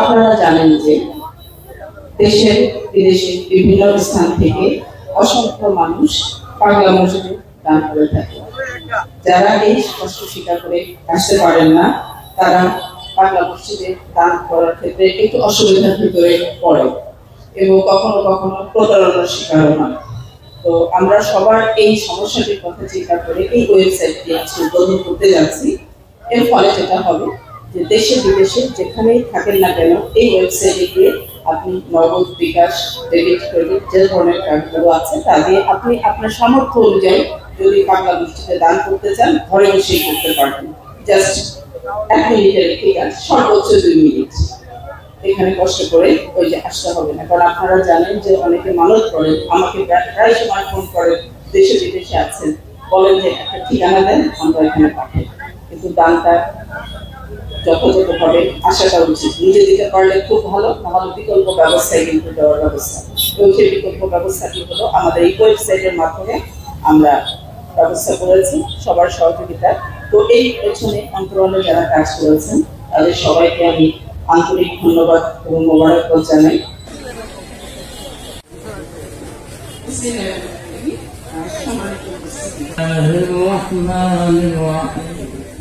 আপনারা জানেন যে দেশের বিদেশে বিভিন্ন স্থান থেকে অসংখ্য মানুষ পাগলা মসজিদে দান করে থাকে। যারা এই কষ্ট স্বীকার করে আসতে পারেন না, তারা পাগলা মসজিদে দান করার ক্ষেত্রে একটু অসুবিধার ভিতরে পড়ে এবং কখনো কখনো প্রতারণার শিকারও হয়। তো আমরা সবার এই সমস্যাটির কথা চিন্তা করে এই ওয়েবসাইটটি আজকে উদ্বোধন করতে যাচ্ছি। এর ফলে যেটা হবে যে দেশে বিদেশে যেখানেই থাকেন না কেন, এই ওয়েবসাইটে গিয়ে আপনি নগদ বিকাশ ডেবিট ক্রেডিট যে ধরনের কার্ডগুলো আছে, তা দিয়ে আপনি আপনার সামর্থ্য অনুযায়ী যদি বাংলা গোষ্ঠীতে দান করতে চান, ঘরে বসেই করতে পারবেন। জাস্ট এক মিনিটের একটি কাজ, সর্বোচ্চ দুই মিনিট। এখানে কষ্ট করে ওই যে আসতে হবে না। কারণ আপনারা জানেন যে অনেকে মানত করেন আমাকে প্রায় সময় ফোন করেন দেশে বিদেশে আছেন। বলেন যে একটা ঠিকানা দেন, আমরা এখানে পাঠাই। কিন্তু দানটা যথাযথভাবে আসাটা উচিত। নিজে দিতে পারলে খুব ভালো, নাহলে বিকল্প ব্যবস্থায় কিন্তু দেওয়ার ব্যবস্থা। এবং সেই বিকল্প ব্যবস্থাটি হলো আমাদের এই ওয়েবসাইটের মাধ্যমে আমরা ব্যবস্থা করেছি, সবার সহযোগিতা। তো এই পেছনে অন্তরালে যারা কাজ করেছেন, তাদের সবাইকে আমি আন্তরিক ধন্যবাদ এবং মোবারকবাদ জানাই الرحمن الرحيم